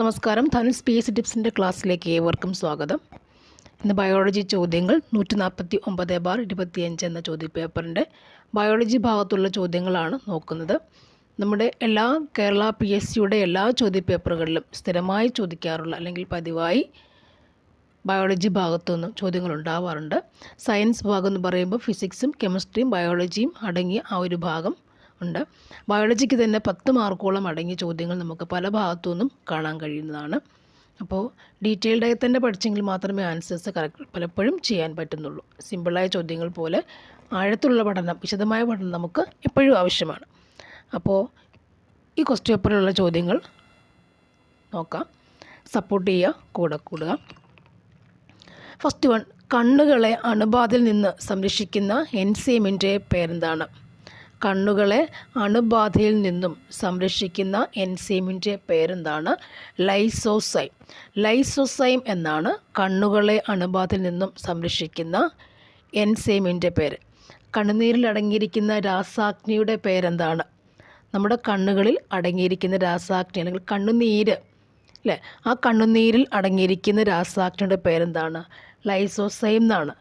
നമസ്കാരം. ധനു സ്പേസ് ടിപ്സിന്റെ ക്ലാസ്സിലേക്ക് ഏവർക്കും സ്വാഗതം. ഇന്ന് ബയോളജി ചോദ്യങ്ങൾ നൂറ്റി നാൽപ്പത്തി ഒമ്പത് ബാർ ഇരുപത്തിയഞ്ച് എന്ന ചോദ്യപേപ്പറിന്റെ ബയോളജി ഭാഗത്തുള്ള ചോദ്യങ്ങളാണ് നോക്കുന്നത്. നമ്മുടെ എല്ലാ കേരള പി എസ് സിയുടെ എല്ലാ ചോദ്യപേപ്പറുകളിലും സ്ഥിരമായി ചോദിക്കാറുള്ള അല്ലെങ്കിൽ പതിവായി ബയോളജി ഭാഗത്തു നിന്നും ചോദ്യങ്ങൾ ഉണ്ടാവാറുണ്ട്. സയൻസ് ഭാഗം എന്ന് പറയുമ്പോൾ ഫിസിക്സും കെമിസ്ട്രിയും ബയോളജിയും അടങ്ങിയ ആ ഒരു ഭാഗം ഉണ്ട്. ബയോളജിക്ക് തന്നെ പത്ത് മാർക്കോളം അടങ്ങിയ ചോദ്യങ്ങൾ നമുക്ക് പല ഭാഗത്തു നിന്നും കാണാൻ കഴിയുന്നതാണ്. അപ്പോൾ ഡീറ്റെയിൽഡായി തന്നെ പഠിച്ചെങ്കിൽ മാത്രമേ ആൻസേഴ്സ് കറക്റ്റ് പലപ്പോഴും ചെയ്യാൻ പറ്റുന്നുള്ളൂ. സിമ്പിളായ ചോദ്യങ്ങൾ പോലെ ആഴത്തുള്ള പഠനം വിശദമായ പഠനം നമുക്ക് എപ്പോഴും ആവശ്യമാണ്. അപ്പോൾ ഈ ക്വസ്റ്റ്യൻ പേപ്പറിലുള്ള ചോദ്യങ്ങൾ നോക്കാം. സപ്പോർട്ട് ചെയ്യുക കൂടെ കൂടുക. ഫസ്റ്റ് വൺ കണ്ണുകളെ അണുബാധയിൽ നിന്ന് സംരക്ഷിക്കുന്ന എൻസൈമിന്റെ പേരെന്താണ്? കണ്ണുകളെ അണുബാധയിൽ നിന്നും സംരക്ഷിക്കുന്ന എൻസൈമിന്റെ പേരെന്താണ്? ലൈസോസൈം. ലൈസോസൈം എന്നാണ് കണ്ണുകളെ അണുബാധയിൽ നിന്നും സംരക്ഷിക്കുന്ന എൻസൈമിന്റെ പേര്. കണ്ണുനീരിൽ അടങ്ങിയിരിക്കുന്ന രാസാഗ്നിയുടെ പേരെന്താണ്? നമ്മുടെ കണ്ണുകളിൽ അടങ്ങിയിരിക്കുന്ന രാസാഗ്നി അല്ലെങ്കിൽ കണ്ണുനീര് അല്ലേ? ആ കണ്ണുനീരിൽ അടങ്ങിയിരിക്കുന്ന രാസാഗ്നിയുടെ പേരെന്താണ്? ലൈസോസൈം എന്നാണ്.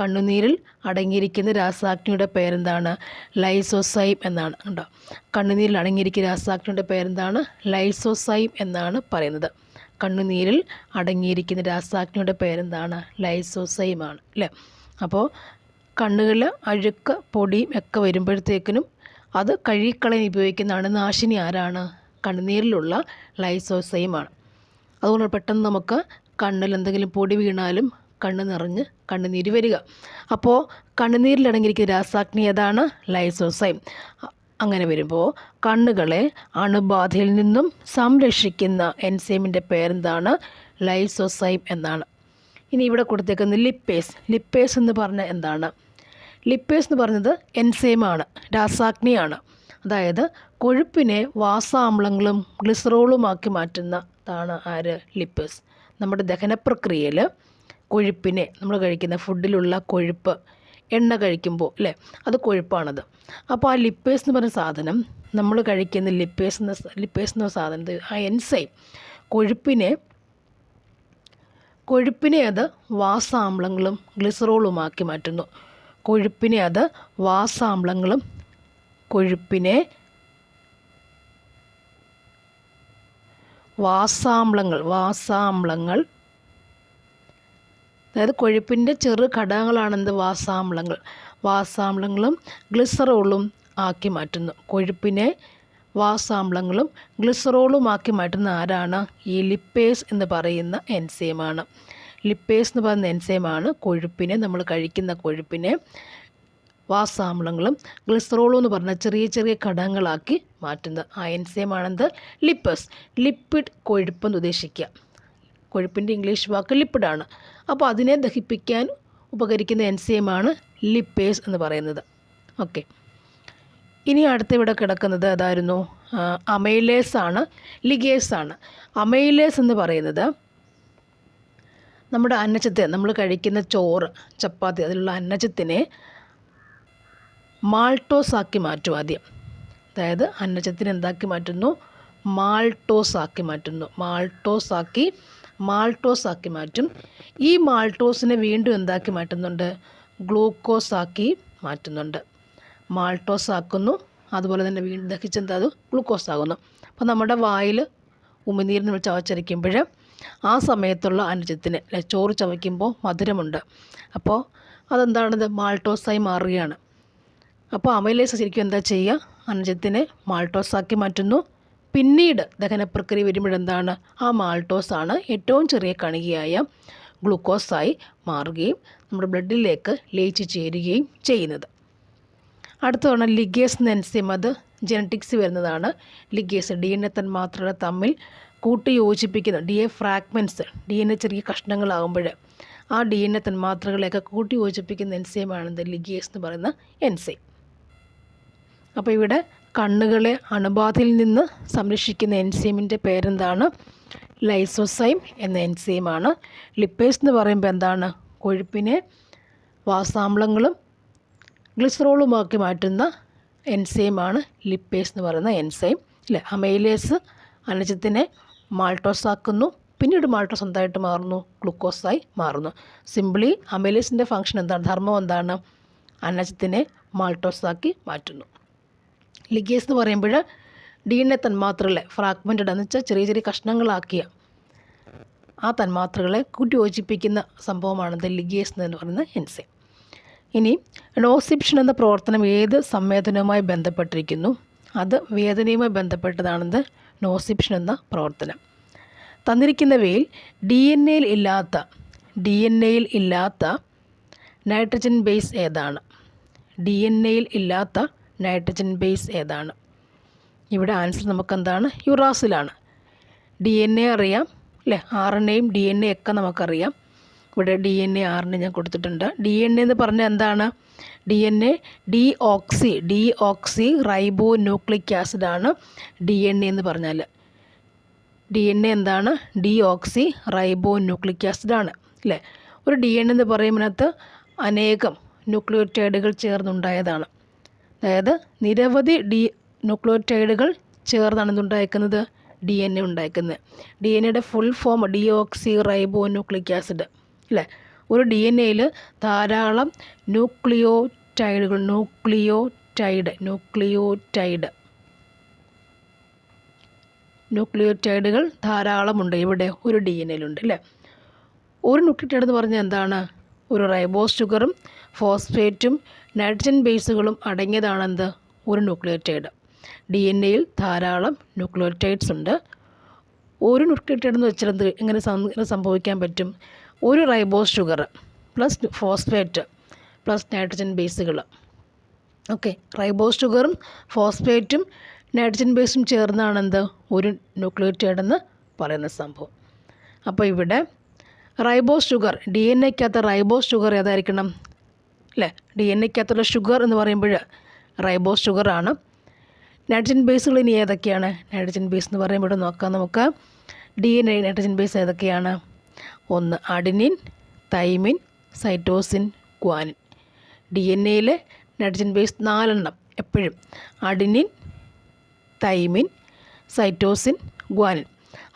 കണ്ണുനീരിൽ അടങ്ങിയിരിക്കുന്ന രാസാഗ്നിയുടെ പേരെന്താണ്? ലൈസോസൈം എന്നാണ്. കണ്ടോ? കണ്ണുനീരിൽ അടങ്ങിയിരിക്കുന്ന രാസാഗ്നിയുടെ പേരെന്താണ്? ലൈസോസൈം എന്നാണ് പറയുന്നത്. കണ്ണുനീരിൽ അടങ്ങിയിരിക്കുന്ന രാസാഗ്നിയുടെ പേരെന്താണ്? ലൈസോസൈമാണ് അല്ലേ? അപ്പോൾ കണ്ണുകളിൽ അഴുക്ക് പൊടിയും ഒക്കെ വരുമ്പോഴത്തേക്കിനും അത് കഴുകിക്കളയാൻ ഉപയോഗിക്കുന്നതാണ് നാശിനി ആരാണ്? കണ്ണുനീരിലുള്ള ലൈസോസൈമാണ് അതുകൊണ്ട് പെട്ടെന്ന് നമുക്ക് കണ്ണിൽ എന്തെങ്കിലും പൊടി വീണാലും കണ്ണ് നിറഞ്ഞ് കണ്ണുനീര് വരിക. അപ്പോൾ കണ്ണുനീരിൽ അടങ്ങിയിരിക്കുന്ന രാസാഗ്നി ഏതാണ്? ലൈസോസൈം. അങ്ങനെ വരുമ്പോൾ കണ്ണുകളെ അണുബാധയിൽ നിന്നും സംരക്ഷിക്കുന്ന എൻസൈമിന്റെ പേരെന്താണ്? ലൈസോസൈം എന്നാണ്. ഇനി ഇവിടെ കൊടുത്തേക്കുന്ന ലിപ്പേസ്. ലിപ്പേസ് എന്ന് പറഞ്ഞ എന്താണ്? ലിപ്പേസ് എന്ന് പറഞ്ഞത് എൻസൈമാണ് രാസാഗ്നിയാണ് അതായത് കൊഴുപ്പിനെ വാസാമ്ലങ്ങളും ഗ്ലിസറോളുമാക്കി മാറ്റുന്നതാണ് ആര്? ലിപ്പേസ്. നമ്മുടെ ദഹന പ്രക്രിയയിൽ കൊഴുപ്പിനെ നമ്മൾ കഴിക്കുന്ന ഫുഡിലുള്ള കൊഴുപ്പ് എണ്ണ കഴിക്കുമ്പോൾ അല്ലേ? അത് കൊഴുപ്പാണത്. അപ്പോൾ ആ ലിപ്പേസ് എന്ന് പറഞ്ഞ സാധനം നമ്മൾ കഴിക്കുന്ന ലിപ്പേസ് എന്ന ലിപ്പേസ് എന്ന സാധനം ആ എൻസൈം കൊഴുപ്പിനെ കൊഴുപ്പിനെ അത് വാസാമ്ലങ്ങളും ഗ്ലിസറോളുമാക്കി മാറ്റുന്നു. കൊഴുപ്പിനെ അത് വാസാമ്ലങ്ങളും കൊഴുപ്പിനെ വാസാമ്ലങ്ങൾ വാസാമ്ലങ്ങൾ അതായത് കൊഴുപ്പിന്റെ ചെറു ഘടകങ്ങളാണെന്ത്? വാസാമ്ലങ്ങൾ. വാസാമ്ലങ്ങളും ഗ്ലിസറോളും ആക്കി മാറ്റുന്നു. കൊഴുപ്പിനെ വാസാമ്ലങ്ങളും ഗ്ലിസറോളും ആക്കി മാറ്റുന്ന ആരാണ്? ഈ ലിപ്പേസ് എന്ന് പറയുന്ന എൻസൈമാണ്. ലിപ്പേസ് എന്ന് പറയുന്ന എൻസൈമാണ് കൊഴുപ്പിനെ നമ്മൾ കഴിക്കുന്ന കൊഴുപ്പിനെ വാസാമ്ലങ്ങളും ഗ്ലിസറോളും എന്ന് പറഞ്ഞ ചെറിയ ചെറിയ ഘടകങ്ങളാക്കി മാറ്റുന്നത്. ആ എൻസൈമാണെന്ത്? ലിപ്പസ്. ലിപ്പിഡ് കൊഴുപ്പെന്ന് ഉദ്ദേശിക്കുക. കൊഴുപ്പിന്റെ ഇംഗ്ലീഷ് വാക്ക് ലിപ്പിഡാണ് അപ്പോൾ അതിനെ ദഹിപ്പിക്കാൻ ഉപകരിക്കുന്ന എൻസൈമാണ് ലിപ്പേസ് എന്ന് പറയുന്നത്. ഓക്കെ. ഇനി അടുത്ത ഇവിടെ കിടക്കുന്നത് അതായിരുന്നു അമൈലേസ് ആണ് ലിഗേസ് ആണ്. അമൈലേസ് എന്ന് പറയുന്നത് നമ്മുടെ അന്നജത്തെ നമ്മൾ കഴിക്കുന്ന ചോറ് ചപ്പാത്തി അതിലുള്ള അന്നജത്തിനെ മാൾട്ടോസ് ആക്കി മാറ്റും ആദ്യം. അതായത് അന്നജത്തിനെ എന്താക്കി മാറ്റുന്നു? മാൾട്ടോസ് ആക്കി മാറ്റുന്നു. മാൾട്ടോസ് ആക്കി മാൾട്ടോസ് ആക്കി മാറ്റും. ഈ മാൾട്ടോസിനെ വീണ്ടും എന്താക്കി മാറ്റുന്നുണ്ട്? ഗ്ലൂക്കോസ് ആക്കി മാറ്റുന്നുണ്ട്. മാൾട്ടോസ് ആക്കുന്നു അതുപോലെ തന്നെ വീണ്ടും ദഹിച്ചെന്താ അത്? ഗ്ലൂക്കോസ് ആകുന്നു അപ്പോൾ നമ്മുടെ വായിൽ ഉമിനീരിന് നമ്മൾ ചവച്ചരിക്കുമ്പോൾ ആ സമയത്തുള്ള അനുജത്തിന് അല്ലെ ചോറ് ചവയ്ക്കുമ്പോൾ മധുരമുണ്ട്. അപ്പോൾ അതെന്താണത്? മാൾട്ടോസായി മാറുകയാണ്. അപ്പോൾ അമൈലേസ് ശരിക്കും എന്താ ചെയ്യുക? അനുജത്തിനെ മാൾട്ടോസാക്കി മാറ്റുന്നു. പിന്നീട് ദഹനപ്രക്രിയ വരുമ്പോഴെന്താണ്? ആ മാൾട്ടോസാണ് ഏറ്റവും ചെറിയ കണികയായ ഗ്ലൂക്കോസായി മാറുകയും നമ്മുടെ ബ്ലഡിലേക്ക് ലയിച്ചു ചേരുകയും ചെയ്യുന്നത്. അടുത്തതാണ് ലിഗേസ് നെൻസിം അത് ജനറ്റിക്സ് വരുന്നതാണ്. ലിഗേസ് ഡി എൻ എ തന്മാത്രകൾ തമ്മിൽ കൂട്ടി യോജിപ്പിക്കുന്ന D A fragments D N A ചെറിയ കഷ്ണങ്ങളാകുമ്പോൾ ആ ഡി എൻ എ തന്മാത്രകളെയൊക്കെ കൂട്ടി യോജിപ്പിക്കുന്ന എൻസൈമാണ് ലിഗേസ് എന്ന് പറയുന്ന എൻസൈം. അപ്പോൾ ഇവിടെ കണ്ണുകളെ അണുബാധയിൽ നിന്ന് സംരക്ഷിക്കുന്ന എൻസൈമിന്റെ പേരെന്താണ്? ലൈസോസൈം എന്ന എൻസൈമാണ്. ലിപ്പേസ് എന്ന് പറയുമ്പോൾ എന്താണ്? കൊഴുപ്പിനെ വാസാമ്ലങ്ങളും ഗ്ലിസറോളുമാക്കി മാറ്റുന്ന എൻസൈമാണ് ലിപ്പേസ് എന്ന് പറയുന്ന എൻസൈം. അല്ലേ അമൈലേസ് അനജത്തിനെ മാൾട്ടോസ് ആക്കുന്നു. പിന്നീട് മാൾട്ടോസ് എന്തായിട്ട് മാറുന്നു? ഗ്ലൂക്കോസായി മാറുന്നു. സിംപിളി അമൈലേസിന്റെ ഫങ്ഷൻ എന്താണ്? ധർമ്മം എന്താണ്? അനജത്തിനെ മാൾട്ടോസാക്കി മാറ്റുന്നു. ലിഗേസ് എന്ന് പറയുമ്പോൾ ഡി എൻ എ തന്മാത്രകളെ ഫ്രാഗ്മെന്റഡ് എന്ന് വെച്ചാൽ ചെറിയ ചെറിയ കഷ്ണങ്ങളാക്കിയ ആ തന്മാത്രകളെ കൂട്ടി യോജിപ്പിക്കുന്ന സംഭവമാണ് ലിഗേസ് എന്ന് പറയുന്ന എൻസൈം. ഇനി നോസിപ്ഷൻ എന്ന പ്രവർത്തനം ഏത് സംവേദനവുമായി ബന്ധപ്പെട്ടിരിക്കുന്നു? അത് വേദനയുമായി ബന്ധപ്പെട്ടതാണെന്ന് നോസിപ്ഷൻ എന്ന പ്രവർത്തനം. തന്നിരിക്കുന്നവയിൽ ഡി എൻ എയിൽ ഇല്ലാത്ത ഡി എൻ എയിൽ ഇല്ലാത്ത നൈട്രജൻ ബേസ് ഏതാണ്? ഡി എൻ എയിൽ ഇല്ലാത്ത നൈട്രജൻ ബേസ് ഏതാണ്? ഇവിടെ ആൻസർ നമുക്കെന്താണ്? യുറാസിലാണ് ഡി എൻ എ അറിയാം അല്ലേ ആർ എൻ എയും ഡി എൻ എ ഒക്കെ നമുക്കറിയാം. ഇവിടെ D N A R N A ഞാൻ കൊടുത്തിട്ടുണ്ട്. ഡി എൻ എ എന്ന് പറഞ്ഞാൽ എന്താണ്? D N A deoxy deoxyribonucleic ആസിഡാണ് D N A എന്ന് പറഞ്ഞാൽ ഡി എൻ എ എന്താണ്? ഡി ഓക്സി റൈബോ ന്യൂക്ലിക് ആസിഡാണ് അല്ലേ ഒരു ഡി എൻ എന്ന് പറയുമ്പോഴത്ത് അനേകം ന്യൂക്ലിയോറ്റൈഡുകൾ ചേർന്നുണ്ടായതാണ്. അതായത് നിരവധി ഡി ന്യൂക്ലോറ്റൈഡുകൾ ചേർന്നാണ് ഇതുണ്ടായിരിക്കുന്നത് ഡി എൻ എ ഉണ്ടാക്കുന്നത്. ഡി എൻ എയുടെ ഫുൾ ഫോം ഡി ഓക്സി റൈബോ ന്യൂക്ലിക് ആസിഡ് അല്ലേ? ഒരു ഡി എൻ എയിൽ ധാരാളം ന്യൂക്ലിയോടൈഡുകൾ ന്യൂക്ലിയോടൈഡ് ന്യൂക്ലിയോടൈഡ് ന്യൂക്ലിയോടൈഡുകൾ ധാരാളമുണ്ട് ഇവിടെ ഒരു ഡി എൻ എയിലുണ്ട് അല്ലേ? ഒരു ന്യൂക്ലിയോടൈഡ് എന്ന് പറഞ്ഞാൽ എന്താണ്? ഒരു റൈബോസ് ഷുഗറും ഫോസ്ഫേറ്റും നൈട്രജൻ ബേസുകളും അടങ്ങിയതാണെന്ത്? ഒരു ന്യൂക്ലിയോറ്റൈഡ് ഡി എൻ എയിൽ ധാരാളം ന്യൂക്ലിയോറ്റൈഡ്സ് ഉണ്ട്. ഒരു ന്യൂക്ലിയോറ്റൈഡ് എന്ന് വെച്ചാൽ എങ്ങനെ സംഭവിക്കാൻ പറ്റും? ഒരു ribose sugar plus phosphate plus nitrogen ബേസുകൾ okay ribose ഷുഗറും ഫോസ്ഫേറ്റും നൈട്രജൻ ബേസും ചേർന്നാണ് എന്ത് ഒരു ന്യൂക്ലിയോറ്റൈഡ് എന്ന് പറയുന്ന സംഭവം. അപ്പോൾ ഇവിടെ റൈബോസ് ഷുഗർ ഡി എൻ എക്കകത്ത് റൈബോസ് ഷുഗർ ഏതായിരിക്കണം? അല്ലേ? ഡി എൻ എക്കകത്തുള്ള ഷുഗർ എന്ന് പറയുമ്പോൾ റൈബോസ് ഷുഗറാണ് നൈട്രജൻ ബേസുകൾ ഇനി ഏതൊക്കെയാണ്? നൈട്രജൻ ബേസ് എന്ന് പറയുമ്പോൾ നോക്കാം നമുക്ക്. D N A nitrogen base ഏതൊക്കെയാണ്? ഒന്ന് adenine thymine cytosine guanine D N എയിലെ നൈട്രജൻ ബേസ് നാലെണ്ണം എപ്പോഴും. അഡിനിൻ തൈമിൻ സൈറ്റോസിൻ ഗ്വാനിൻ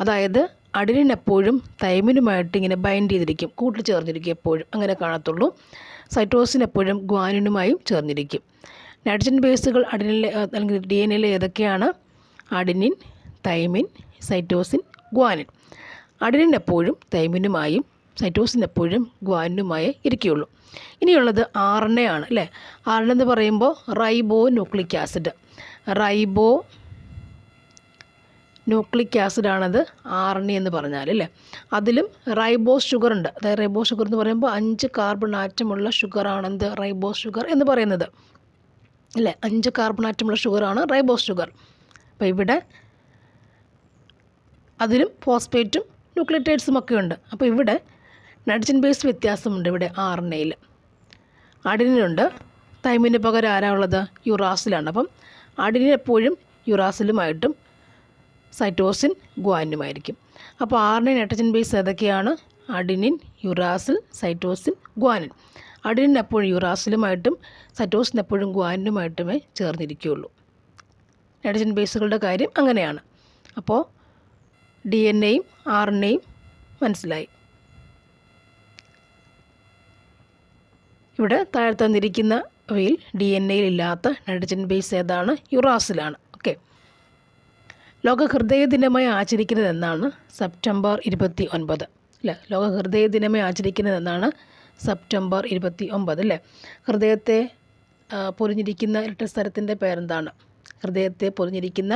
അതായത് അഡിനിൻ എപ്പോഴും തൈമിനുമായിട്ട് ഇങ്ങനെ ബൈൻഡ് ചെയ്തിരിക്കും. കൂട്ടിൽ ചേർന്നിരിക്കും എപ്പോഴും. അങ്ങനെ കാണത്തുള്ളൂ. സൈറ്റോസിൻ എപ്പോഴും ഗ്വാനിനുമായും ചേർന്നിരിക്കും. നൈട്രജൻ ബേസുകൾ അഡിനിലെ അല്ലെങ്കിൽ ഡി എൻ എയിൽ ഏതൊക്കെയാണ്? Adenine thymine cytosine guanine. Adenine എപ്പോഴും തൈമിനുമായും സൈറ്റോസിൻ എപ്പോഴും ഗ്വാനിനുമായേ ഇരിക്കുകയുള്ളൂ. ഇനിയുള്ളത് ആർ എൻ എ ആണ് അല്ലേ? ആർ എൻ എന്ന് പറയുമ്പോൾ റൈബോ ന്യൂക്ലിക് ആസിഡ് റൈബോ ന്യൂക്ലിക് ആസിഡാണത് ആർ എൻ എ എന്ന് പറഞ്ഞാൽ അല്ലേ അതിലും റൈബോസ് ഷുഗർ ഉണ്ട്. അതായത് റൈബോസ് ഷുഗർ എന്ന് പറയുമ്പോൾ അഞ്ച് കാർബൺ ആറ്റമുള്ള ഷുഗറാണെന്ത്? റൈബോസ് ഷുഗർ എന്ന് പറയുന്നത്. അല്ലേ? അഞ്ച് കാർബൺ ആറ്റമുള്ള ഷുഗറാണ് റൈബോസ് ഷുഗർ. അപ്പോൾ ഇവിടെ അതിലും ഫോസ്ഫേറ്റും ന്യൂക്ലിയോറ്റൈഡ്സും ഒക്കെ ഉണ്ട്. അപ്പോൾ ഇവിടെ നൈട്രജൻ ബേസ് വ്യത്യാസമുണ്ട് ഇവിടെ ആർ എൻ എയിൽ അഡിനുണ്ട് തൈമിന് പകരം ആരാ ഉള്ളത്? യുറാസിലാണ്. അപ്പം അടിനെപ്പോഴും എപ്പോഴും യുറാസിലുമായിട്ടും സൈറ്റോസിൻ ഗ്വാനിനുമായിരിക്കും. അപ്പോൾ ആറിന് നൈട്രജൻ ബേസ് ഏതൊക്കെയാണ്? Adenine uracil cytosine guanine. Adenine എപ്പോഴും യുറാസിലുമായിട്ടും സൈറ്റോസിൻ എപ്പോഴും ഗ്വാനിനുമായിട്ടുമേ ചേർന്നിരിക്കുകയുള്ളൂ. നൈട്രജൻ ബേസുകളുടെ കാര്യം അങ്ങനെയാണ്. അപ്പോൾ ഡി എൻ എയും ആർ എൻ എയും മനസ്സിലായി. ഇവിടെ താഴെ തന്നിരിക്കുന്നവയിൽ ഡി എൻ എയിൽ ഇല്ലാത്ത നൈട്രജൻ ബേസ് ഏതാണ്? യുറാസിലാണ്. ലോക ഹൃദയ ദിനമായി ആചരിക്കുന്നതെന്നാണ് സെപ്റ്റംബർ ഇരുപത്തി ഒൻപത് അല്ലേ ലോക ഹൃദയ ദിനമായി ആചരിക്കുന്നതെന്നാണ് സെപ്റ്റംബർ ഇരുപത്തി ഒമ്പത് അല്ലേ ഹൃദയത്തെ പൊരിഞ്ഞിരിക്കുന്ന ഇരട്ട സ്ഥലത്തിന്റെ പേരെന്താണ്? ഹൃദയത്തെ പൊതിഞ്ഞിരിക്കുന്ന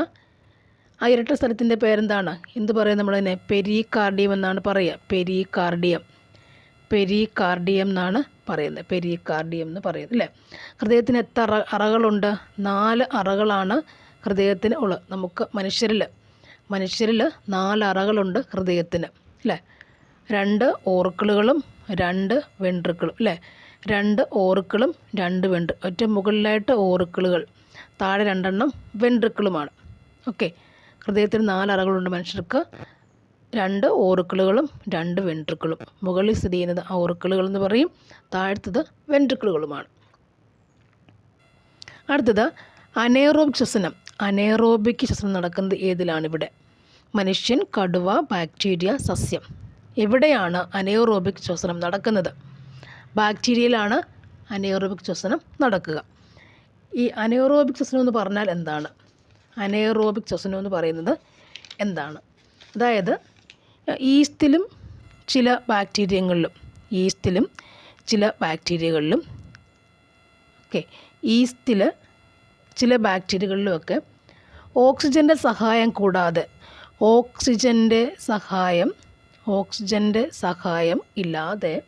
ആ ഇരട്ട സ്ഥലത്തിന്റെ പേരെന്താണ്? എന്ത് പറയും നമ്മളതിനെ? പെരികാർഡിയം എന്നാണ് പറയുക. പെരികാർഡിയം. പെരികാർഡിയം എന്നാണ് പറയുന്നത്. പെരികാർഡിയം എന്ന് പറയുന്നത് അല്ലേ ഹൃദയത്തിന് എത്ര അറകളുണ്ട്? നാല് അറകളാണ് ഹൃദയത്തിന് ഉള്ള നമുക്ക് മനുഷ്യരിൽ മനുഷ്യരിൽ നാലറകളുണ്ട് ഹൃദയത്തിന് അല്ലേ? രണ്ട് ഓർക്കിളുകളും രണ്ട് വെൻട്രിക്കിളും അല്ലേ? രണ്ട് ഓർക്കിളും രണ്ട് വെൻട്രി ഒറ്റ മുകളിലായിട്ട് ഓർക്കിളുകൾ താഴെ രണ്ടെണ്ണം വെൻട്രിക്കിളുമാണ്. ഓക്കെ. ഹൃദയത്തിന് നാലറകളുണ്ട് മനുഷ്യർക്ക് രണ്ട് ഓർക്കിളുകളും രണ്ട് വെൻട്രിക്കിളും. മുകളിൽ സ്ഥിതി ചെയ്യുന്നത് ഓർക്കിളുകൾ എന്ന് പറയും താഴ്ത്തത് വെൻട്രിക്കിളുകളുമാണ്. അടുത്തത് അനേറോബ് ശ്വസനം അനേറോബിക് ശ്വസനം നടക്കുന്നത് ഏതിലാണ് ഇവിടെ? മനുഷ്യൻ കടുവ ബാക്ടീരിയ സസ്യം. എവിടെയാണ് അനേറോബിക് ശ്വസനം നടക്കുന്നത്? ബാക്ടീരിയയിലാണ് അനേറോബിക് ശ്വസനം നടക്കുക. ഈ അനേറോബിക് ശ്വസനം എന്ന് പറഞ്ഞാൽ എന്താണ്? അനേറോബിക് ശ്വസനം എന്ന് പറയുന്നത് എന്താണ്? അതായത് ഈസ്റ്റിലും ചില ബാക്ടീരിയങ്ങളിലും ഈസ്റ്റിലും ചില ബാക്ടീരിയകളിലും ഓക്കെ ഈസ്റ്റിൽ ചില ബാക്ടീരിയകളിലുമൊക്കെ ഓക്സിജന്റെ സഹായം കൂടാതെ ഓക്സിജന്റെ സഹായം ഓക്സിജന്റെ സഹായം ഇല്ലാതെ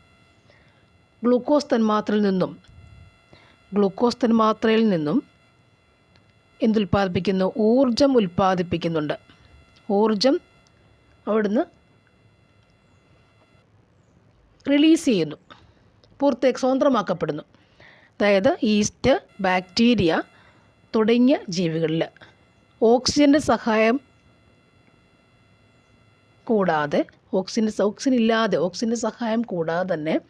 ഗ്ലൂക്കോസ് തന്മാത്രയിൽ നിന്നും ഗ്ലൂക്കോസ് തന്മാത്രയിൽ നിന്നും എന്തുൽപ്പാദിപ്പിക്കുന്നു ഊർജം ഉൽപ്പാദിപ്പിക്കുന്നുണ്ട്. ഊർജം അവിടുന്ന് റിലീസ് ചെയ്യുന്നു. പുറത്തേക്ക് സ്വതന്ത്രമാക്കപ്പെടുന്നു. അതായത് ഈസ്റ്റ് ബാക്ടീരിയ തുടങ്ങിയ ജീവികളിൽ ഓക്സിജന്റെ സഹായം കൂടാതെ ഓക്സിജൻ ഓക്സിജൻ ഇല്ലാതെ ഓക്സിജന്റെ സഹായം കൂടാതെ തന്നെ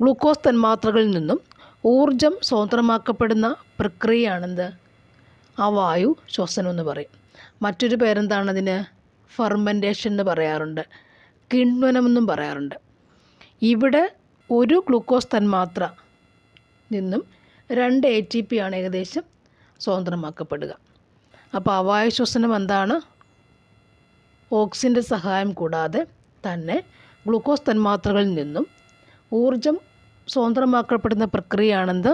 ഗ്ലൂക്കോസ് തന്മാത്രകളിൽ നിന്നും ഊർജം സ്വതന്ത്രമാക്കപ്പെടുന്ന പ്രക്രിയയാണെന്ത്? ആ വായു ശ്വസനം എന്ന് പറയും. മറ്റൊരു പേരെന്താണ് അതിന്? ഫെർമെന്റേഷൻ എന്ന് പറയാറുണ്ട്. കിണ്വനം എന്നും പറയാറുണ്ട്. ഇവിടെ ഒരു ഗ്ലൂക്കോസ് തന്മാത്ര നിന്നും രണ്ട് എ ടി പി ആണ് ഏകദേശം സ്വതന്ത്രമാക്കപ്പെടുക. അപ്പോൾ അവായ ശ്വസനം എന്താണ്? ഓക്സിജന്റെ സഹായം കൂടാതെ തന്നെ ഗ്ലൂക്കോസ് തന്മാത്രകളിൽ നിന്നും ഊർജം സ്വതന്ത്രമാക്കപ്പെടുന്ന പ്രക്രിയയാണെന്ന്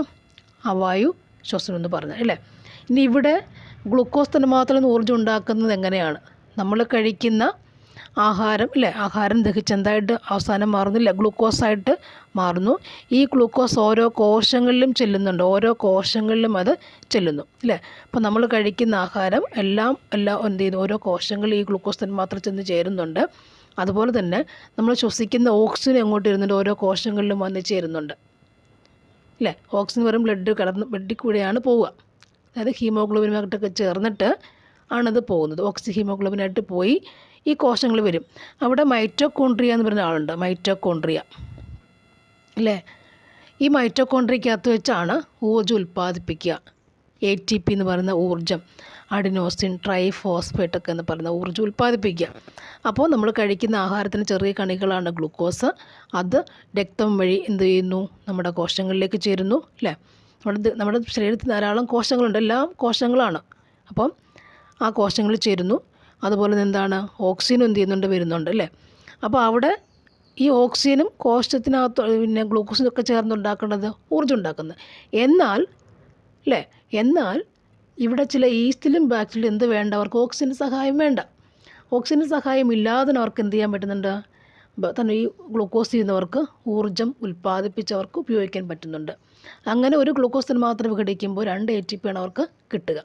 അവായു ശ്വസനം എന്ന് പറഞ്ഞത് അല്ലേ? ഇനി ഇവിടെ ഗ്ലൂക്കോസ് തന്മാത്രയിൽ നിന്ന് ഊർജം ഉണ്ടാക്കുന്നത് എങ്ങനെയാണ്? നമ്മൾ കഴിക്കുന്ന ആഹാരം അല്ലേ ആഹാരം ദഹിച്ച് എന്തായിട്ട് അവസാനം മാറുന്നില്ല. ഗ്ലൂക്കോസായിട്ട് മാറുന്നു. ഈ ഗ്ലൂക്കോസ് ഓരോ കോശങ്ങളിലും ചെല്ലുന്നുണ്ട്. ഓരോ കോശങ്ങളിലും അത് ചെല്ലുന്നു. അല്ലേ അപ്പോൾ നമ്മൾ കഴിക്കുന്ന ആഹാരം എല്ലാം എല്ലാം എന്ത് ചെയ്യുന്നു? ഓരോ കോശങ്ങളിൽ ഈ ഗ്ലൂക്കോസ് തന്മാത്ര ചെന്ന് ചേരുന്നുണ്ട്. അതുപോലെ തന്നെ നമ്മൾ ശ്വസിക്കുന്ന ഓക്സിജൻ എങ്ങോട്ട് ഇരുന്നുണ്ട് ഓരോ കോശങ്ങളിലും വന്ന് ചേരുന്നുണ്ട്. അല്ലേ ഓക്സിജൻ വരും ബ്ലഡ് കടന്ന് ബ്ലഡിൽ കൂടെയാണ് പോവുക. അതായത് ഹീമോഗ്ലോബിനുമായിട്ടൊക്കെ ചേർന്നിട്ട് ആണത് പോകുന്നത്. ഓക്സി ഹീമോഗ്ലോബിനായിട്ട് പോയി ഈ കോശങ്ങൾ വരും. അവിടെ മൈറ്റോകോൺട്രിയ എന്ന് പറയുന്ന ആളുണ്ട്. മൈറ്റോകോൺട്രിയ അല്ലേ? ഈ മൈറ്റോകോൺട്രിയക്കകത്ത് വെച്ചാണ് ഊർജം ഉൽപ്പാദിപ്പിക്കുക. എ ടി പി എന്ന് പറയുന്ന ഊർജം അഡിനോസിൻ ട്രൈഫോസ്ഫേറ്റ് ഒക്കെ എന്ന് പറയുന്ന ഊർജം ഉൽപ്പാദിപ്പിക്കുക. അപ്പോൾ നമ്മൾ കഴിക്കുന്ന ആഹാരത്തിന് ചെറിയ കണികളാണ് ഗ്ലൂക്കോസ്. അത് രക്തം വഴി എന്ത് ചെയ്യുന്നു? നമ്മുടെ കോശങ്ങളിലേക്ക് ചേരുന്നു. അല്ലേ? നമ്മുടെ നമ്മുടെ ശരീരത്തിൽ ധാരാളം കോശങ്ങളുണ്ട്. എല്ലാം കോശങ്ങളാണ്. അപ്പം ആ കോശങ്ങളിൽ ചേരുന്നു. അതുപോലെ എന്താണ് ഓക്സിജനും എന്ത് ചെയ്യുന്നുണ്ട് വരുന്നുണ്ട് അല്ലേ? അപ്പോൾ അവിടെ ഈ ഓക്സിജനും കോശത്തിനകത്ത് പിന്നെ ഗ്ലൂക്കോസും ഒക്കെ ഉണ്ടാക്കേണ്ടത് ഊർജം ഉണ്ടാക്കുന്നത്. എന്നാൽ അല്ലേ? എന്നാൽ ഇവിടെ ചില ഈസ്റ്റിലും ബാക്ടീരിയലും എന്ത് വേണ്ട? അവർക്ക് ഓക്സിജന്റെ സഹായം വേണ്ട. ഓക്സിജന്റെ സഹായം ഇല്ലാതെ അവർക്ക് എന്ത് ചെയ്യാൻ പറ്റുന്നുണ്ട്? തന്നെ ഈ ഗ്ലൂക്കോസ് ചെയ്യുന്നവർക്ക് ഊർജം ഉൽപ്പാദിപ്പിച്ചവർക്ക് ഉപയോഗിക്കാൻ പറ്റുന്നുണ്ട്. അങ്ങനെ ഒരു ഗ്ലൂക്കോസിന് മാത്രം വിഘടിക്കുമ്പോൾ രണ്ട് എ ടി പി ആണ് അവർക്ക് കിട്ടുക.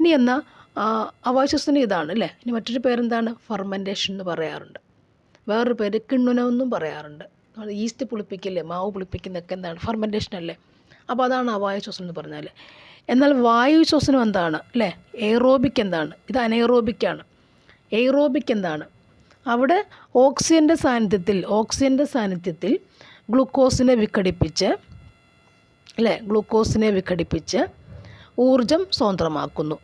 ഇനി എന്നാൽ അവാശ്വസന ഇതാണ് അല്ലേ? ഇനി മറ്റൊരു പേരെന്താണ്? ഫെർമെന്റേഷൻ എന്ന് പറയാറുണ്ട്. വേറൊരു പേര് കിണ്ണുനം എന്നും പറയാറുണ്ട്. ഈസ്റ്റ് പുളിപ്പിക്കില്ലേ മാവ് പുളിപ്പിക്കുന്നതൊക്കെ എന്താണ്? ഫെർമെന്റേഷൻ അല്ലേ? അപ്പോൾ അതാണ് അവായു ശ്വസനം എന്ന് പറഞ്ഞാൽ എന്നാൽ വായു ശ്വസനം എന്താണ് അല്ലേ? എയറോബിക് എന്താണ്? ഇത് അനേറോബിക്കാണ് എയറോബിക് എന്താണ്? അവിടെ ഓക്സിജന്റെ സാന്നിധ്യത്തിൽ ഓക്സിജന്റെ സാന്നിധ്യത്തിൽ ഗ്ലൂക്കോസിനെ വിഘടിപ്പിച്ച് അല്ലേ? ഗ്ലൂക്കോസിനെ വിഘടിപ്പിച്ച് ഊർജം സ്വതന്ത്രമാക്കുന്നു.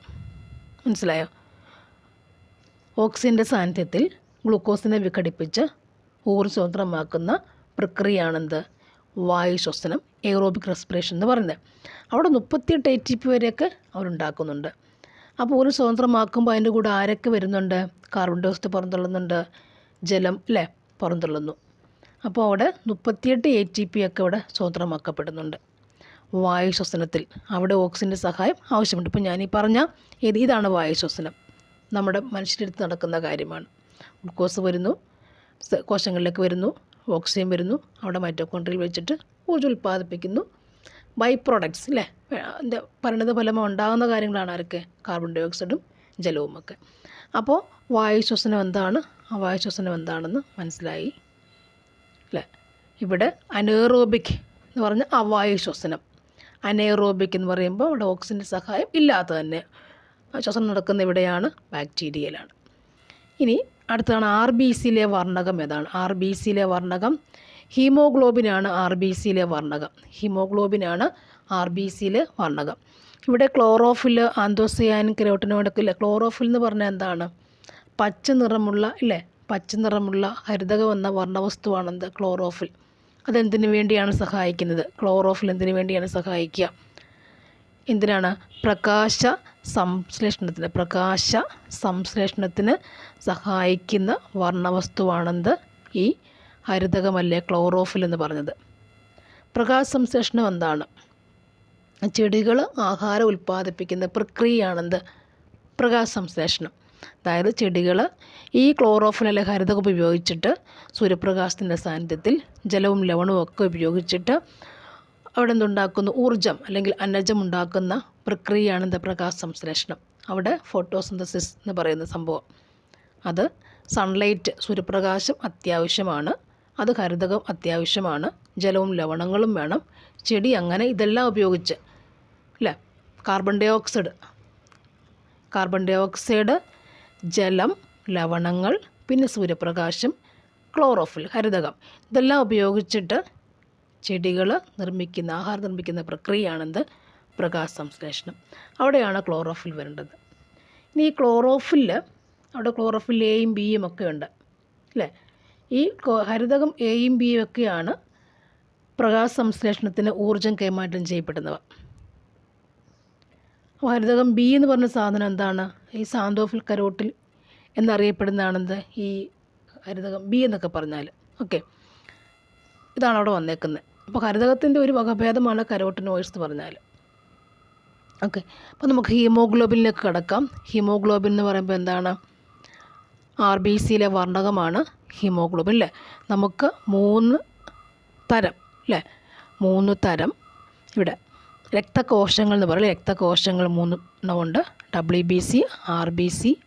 മനസ്സിലായോ? ഓക്സിജന്റെ സാന്നിധ്യത്തിൽ ഗ്ലൂക്കോസിനെ വിഘടിപ്പിച്ച് ഊർജം സ്വതന്ത്രമാക്കുന്ന പ്രക്രിയയാണെന്ത്? വായു ശ്വസനം എയറോബിക് റെസ്പിറേഷൻ എന്ന് പറയുന്നത്. അവിടെ മുപ്പത്തിയെട്ട് എ ടി പി വരെയൊക്കെ അവരുണ്ടാക്കുന്നുണ്ട്. അപ്പോൾ ഒരു സ്വതന്ത്രമാക്കുമ്പോൾ അതിന്റെ കൂടെ ആരൊക്കെ വരുന്നുണ്ട്? കാർബൺ ഡൈ ഓക്സൈഡ് പുറന്തള്ളുന്നുണ്ട്. ജലം അല്ലേ? പുറന്തള്ളുന്നു. അപ്പോൾ അവിടെ മുപ്പത്തിയെട്ട് എ ടി പി ഒക്കെ ഇവിടെ സ്വതന്ത്രമാക്കപ്പെടുന്നുണ്ട്. വായു ശ്വസനത്തിൽ. അവിടെ ഓക്സിജന്റെ സഹായം ആവശ്യമുണ്ട്. ഇപ്പോൾ ഞാനീ പറഞ്ഞ ഏത് ഇതാണ് വായു ശ്വസനം. നമ്മുടെ മനുഷ്യരെടുത്ത് നടക്കുന്ന കാര്യമാണ്. ഗ്ലൂക്കോസ് വരുന്നു കോശങ്ങളിലേക്ക് വരുന്നു ഓക്സിജൻ വരുന്നു അവിടെ മൈറ്റോകോൺട്രിയൽ വെച്ചിട്ട് ഊർജം ഉൽപ്പാദിപ്പിക്കുന്നു. ബൈ പ്രോഡക്ട്സ് അല്ലേ എന്റെ പരിണിത ഫലം ഉണ്ടാകുന്ന കാര്യങ്ങളാണ് ആരൊക്കെ? കാർബൺ ഡൈ ഓക്സൈഡും ജലവും ഒക്കെ. അപ്പോൾ വായു ശ്വസനം എന്താണ്? ആ വായു ശ്വസനം എന്താണെന്ന് മനസ്സിലായി. അല്ലേ ഇവിടെ അനേറോബിക് എന്ന് പറഞ്ഞ അവായു ശ്വസനം. അനേറോബിക് എന്ന് പറയുമ്പോൾ അവിടെ ഓക്സിജന്റെ സഹായം ഇല്ലാത്ത തന്നെ. ശ്വസനം നടക്കുന്ന ഇവിടെയാണ് ബാക്ടീരിയയിലാണ് ഇനി അടുത്താണ് ആർ ബി സിയിലെ വർണകം ഏതാണ്? ആർ ബി സിയിലെ വർണകം ഹീമോഗ്ലോബിനാണ് ആർ ബി സിയിലെ വർണകം. ഹീമോഗ്ലോബിനാണ് ആർ ബി സിയിലെ വർണകം. ഇവിടെ ക്ലോറോഫിൽ ആന്തോസിയാൻ ക്രോട്ടിനോടൊക്കെ ക്ലോറോഫിൽ എന്ന് പറഞ്ഞാൽ എന്താണ്? പച്ച നിറമുള്ള ഇല്ലേ? പച്ച നിറമുള്ള ഹരിതകം എന്ന വർണവസ്തുവാണെന്ത് ക്ലോറോഫിൽ അതെന്തിനു വേണ്ടിയാണ് സഹായിക്കുന്നത്? ക്ലോറോഫിൽ എന്തിനു വേണ്ടിയാണ് സഹായിക്കുക? എന്തിനാണ്? പ്രകാശ സംശ്ലേഷണത്തിന് പ്രകാശ സംശ്ലേഷണത്തിന് സഹായിക്കുന്ന വർണവസ്തുവാണെന്ത്? ഈ ഹരിതകമല്ലേ ക്ലോറോഫിൽ എന്ന് പറഞ്ഞത്. പ്രകാശ സംശ്ലേഷണം എന്താണ്? ചെടികൾ ആഹാരം ഉൽപ്പാദിപ്പിക്കുന്ന പ്രക്രിയയാണെന്ത്? പ്രകാശ സംശ്ലേഷണം. അതായത് ചെടികൾ ഈ ക്ലോറോഫിൽ അല്ലെ ഹരിതകം ഉപയോഗിച്ചിട്ട് സൂര്യപ്രകാശത്തിന്റെ സാന്നിധ്യത്തിൽ ജലവും ലവണവും ഒക്കെ ഉപയോഗിച്ചിട്ട് അവിടെ എന്തുണ്ടാക്കുന്നു? ഊർജം അല്ലെങ്കിൽ അന്നജം ഉണ്ടാക്കുന്ന പ്രക്രിയയാണ് എന്താ? പ്രകാശ സംശ്ലേഷണം. അവിടെ ഫോട്ടോസിന്തസിസ് എന്ന് പറയുന്ന സംഭവം. അത് സൺലൈറ്റ് സൂര്യപ്രകാശം അത്യാവശ്യമാണ്. അത് ഹരിതകം അത്യാവശ്യമാണ്. ജലവും ലവണങ്ങളും വേണം. ചെടി അങ്ങനെ ഇതെല്ലാം ഉപയോഗിച്ച് അല്ലേ? Carbon dioxide carbon dioxide ജലം ലവണങ്ങൾ പിന്നെ സൂര്യപ്രകാശം ക്ലോറോഫിൽ ഹരിതകം. ഇതെല്ലാം ഉപയോഗിച്ചിട്ട് ചെടികൾ നിർമ്മിക്കുന്ന ആഹാരം നിർമ്മിക്കുന്ന പ്രക്രിയയാണെന്ത്? പ്രകാശ സംശ്ലേഷണം അവിടെയാണ് ക്ലോറോഫിൽ വരേണ്ടത്. ഇനി ഈ ക്ലോറോഫിൽ അവിടെ ക്ലോറോഫിൽ എയും ബിയും ഒക്കെ ഉണ്ട് അല്ലേ? ഈ ഹരിതകം എയും ബിയും ഒക്കെയാണ് പ്രകാശ സംശ്ലേഷണത്തിന് ഊർജം കൈമാറ്റം ചെയ്യപ്പെടുന്നവ. അപ്പോൾ ഹരിതകം ബി എന്ന് പറഞ്ഞ സാധനം എന്താണ്? ഈ സാന്തോഫിൽ കരോട്ടിൽ എന്നറിയപ്പെടുന്നതാണെന്ത്? ഈ ഹരിതകം ബി എന്നൊക്കെ പറഞ്ഞാൽ. ഓക്കെ. ഇതാണ് അവിടെ വന്നേക്കുന്നത്. അപ്പോൾ ഹരിതകത്തിന്റെ ഒരു വകഭേദമാണ് കരോട്ടിനോയിഡ്സ് എന്ന് പറഞ്ഞാൽ. ഓക്കെ. അപ്പോൾ നമുക്ക് ഹീമോഗ്ലോബിനിലേക്ക് കിടക്കാം. ഹീമോഗ്ലോബിൻ എന്ന് പറയുമ്പോൾ എന്താണ്? ആർ ബി സിയിലെ വർണകമാണ് ഹീമോഗ്ലോബിൻ അല്ലേ? നമുക്ക് മൂന്ന് തരം അല്ലേ? മൂന്ന് തരം ഇവിടെ രക്തകോശങ്ങൾ എന്ന് പറയുന്നത് രക്തകോശങ്ങൾ മൂന്ന് എണ്ണമുണ്ട് W B C R B C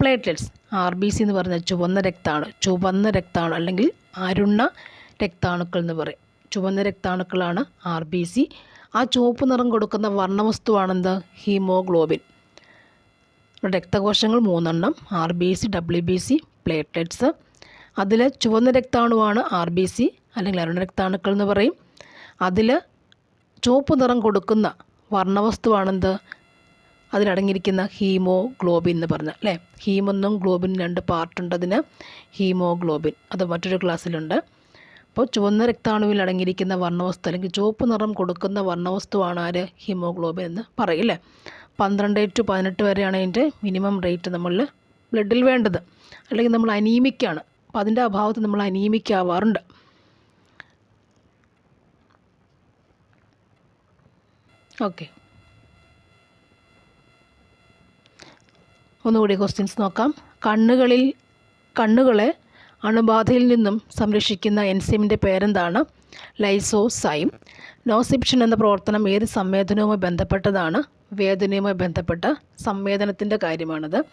platelets R B C എന്ന് പറഞ്ഞാൽ ചുവന്ന രക്താണ് ചുവന്ന രക്താണ് അല്ലെങ്കിൽ അരുണ രക്താണുക്കൾ എന്ന് പറയും. ചുവന്ന രക്താണുക്കളാണ് ആർ ബി സി ആ ചുവപ്പ് നിറം കൊടുക്കുന്ന വർണവസ്തുവാണെന്ത്? ഹീമോഗ്ലോബിൻ. രക്തകോശങ്ങൾ മൂന്നെണ്ണം. R B C W B C platelets അതിൽ ചുവന്ന രക്താണുവാണ് ആർ ബി സി അല്ലെങ്കിൽ അരുണ രക്താണുക്കൾ എന്ന് പറയും. അതിൽ ചുവപ്പ് നിറം കൊടുക്കുന്ന വർണവസ്തുവാണെന്ത്? അതിലടങ്ങിയിരിക്കുന്ന ഹീമോഗ്ലോബിൻ എന്ന് പറഞ്ഞ അല്ലേ? ഹീമെന്നും ഗ്ലോബിൻ രണ്ട് പാർട്ടുണ്ട് അതിന്. ഹീമോഗ്ലോബിൻ. അത് മറ്റൊരു ക്ലാസ്സിലുണ്ട്. അപ്പോൾ ചുവന്ന രക്താണുവിൽ അടങ്ങിയിരിക്കുന്ന വർണവസ്തു അല്ലെങ്കിൽ ചുവപ്പ് നിറം കൊടുക്കുന്ന വർണവസ്തുവാണ് ആര്? ഹീമോഗ്ലോബിൻ എന്ന് പറയില്ലേ പന്ത്രണ്ട് ടു പതിനെട്ട് വരെയാണ് അതിന്റെ മിനിമം റേറ്റ് നമ്മൾ ബ്ലഡിൽ വേണ്ടത്. അല്ലെങ്കിൽ നമ്മൾ അനീമിക്കാണ് അപ്പോൾ അതിന്റെ അഭാവത്തിൽ നമ്മൾ അനീമിക്കാവാറുണ്ട് ഓക്കെ. ഒന്നുകൂടി ക്വസ്റ്റ്യൻസ് നോക്കാം. കണ്ണുകളിൽ കണ്ണുകളെ അണുബാധയിൽ നിന്നും സംരക്ഷിക്കുന്ന എൻസൈമിന്റെ പേരെന്താണ്? ലൈസോസൈം. നോസിപ്ഷൻ എന്ന പ്രവർത്തനം ഏത് സംവേദനവുമായി ബന്ധപ്പെട്ടതാണ്? വേദനയുമായി ബന്ധപ്പെട്ട സംവേദനത്തിന്റെ കാര്യമാണത്.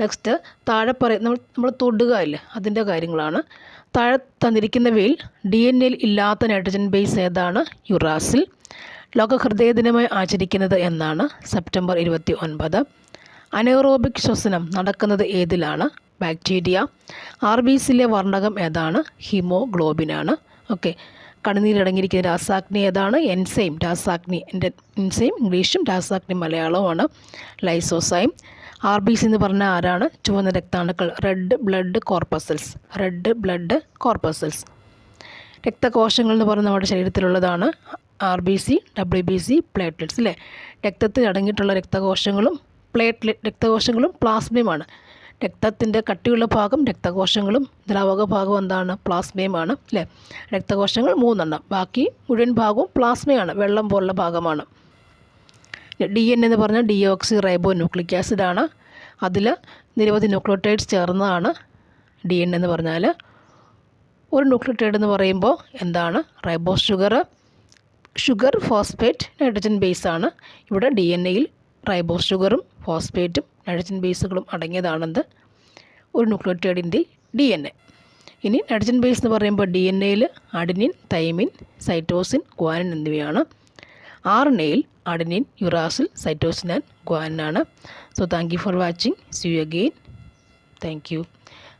നെക്സ്റ്റ് താഴെ പറയും നമ്മൾ നമ്മൾ തൊടുക ഇല്ലേ അതിന്റെ കാര്യങ്ങളാണ്. താഴെ തന്നിരിക്കുന്നവയിൽ ഡി എൻ എയിൽ ഇല്ലാത്ത നൈട്രജൻ ബേസ് ഏതാണ്? യുറാസിൽ. ലോക ഹൃദയ ദിനമായി ആചരിക്കുന്നത് എന്നാണ് സെപ്റ്റംബർ ഇരുപത്തി ഒൻപത് അനോറോബിക് ശ്വസനം നടക്കുന്നത് ഏതിലാണ്? ബാക്ടീരിയ. ആർ ബി സിയിലെ വർണകം ഏതാണ്? ഹീമോഗ്ലോബിനാണ്. ഓക്കെ. കണ്ണുനീരടങ്ങിയിരിക്കുന്ന രാസാഗ്നി ഏതാണ്? എൻസൈം. രാസാഗ്നി. എന്റെ എൻസൈം ഇംഗ്ലീഷും രാസാഗ്നി മലയാളവുമാണ്. ലൈസോസൈം. ആർ ബി സി എന്ന് പറഞ്ഞാൽ ആരാണ്? ചുവന്ന രക്താണുക്കൾ. Red blood corpuscles. Red blood corpuscles. രക്തകോശങ്ങൾ എന്ന് പറഞ്ഞാൽ നമ്മുടെ ശരീരത്തിലുള്ളതാണ്. R B C W B C platelets അല്ലേ രക്തത്തിൽ അടങ്ങിയിട്ടുള്ള രക്തകോശങ്ങളും പ്ലേറ്റ്ലെറ്റ് രക്തകോശങ്ങളും പ്ലാസ്മയുമാണ്. രക്തത്തിന്റെ കട്ടിയുള്ള ഭാഗം രക്തകോശങ്ങളും ദ്രാവക ഭാഗം എന്താണ്? പ്ലാസ്മയുമാണ് അല്ലേ രക്തകോശങ്ങൾ മൂന്നെണ്ണം. ബാക്കി മുഴുവൻ ഭാഗവും പ്ലാസ്മയാണ് വെള്ളം പോലുള്ള ഭാഗമാണ്. ഡി എൻ എന്ന് പറഞ്ഞാൽ ഡി ഓക്സി റൈബോ ന്യൂക്ലിക് ആസിഡാണ്. അതിൽ നിരവധി ന്യൂക്ലിയോട്ടൈഡ്സ് ചേർന്നതാണ് ഡി എൻ എന്ന് പറഞ്ഞാൽ. ഒരു ന്യൂക്ലിയോട്ടൈഡ് എന്ന് പറയുമ്പോൾ എന്താണ്? Ribo sugar sugar phosphate nitrogen base ആണ്. ഇവിടെ ഡി എൻ എയിൽ റൈബോ ഷുഗറും ഫോസ്ഫേറ്റും നൈട്രജൻ ബേസുകളും അടങ്ങിയതാണെന്ന് ഒരു ന്യൂക്ലിയോട്ടൈഡിന്റെ ഡി എൻ എ ഇനി നൈട്രജൻ ബേസ് എന്ന് പറയുമ്പോൾ ഡി എൻ എയിൽ അഡിനിൻ തൈമിൻ സൈറ്റോസിൻ ഗ്വാനിൻ എന്നിവയാണ്. ആർ എൻ എയിൽ adenine uracil cytosine and guanine ആണ്. So thank you for watching see you again thank you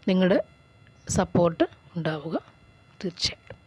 നിങ്ങളുടെ സപ്പോർട്ട് ഉണ്ടാവുക. തീർച്ചയായിട്ടും.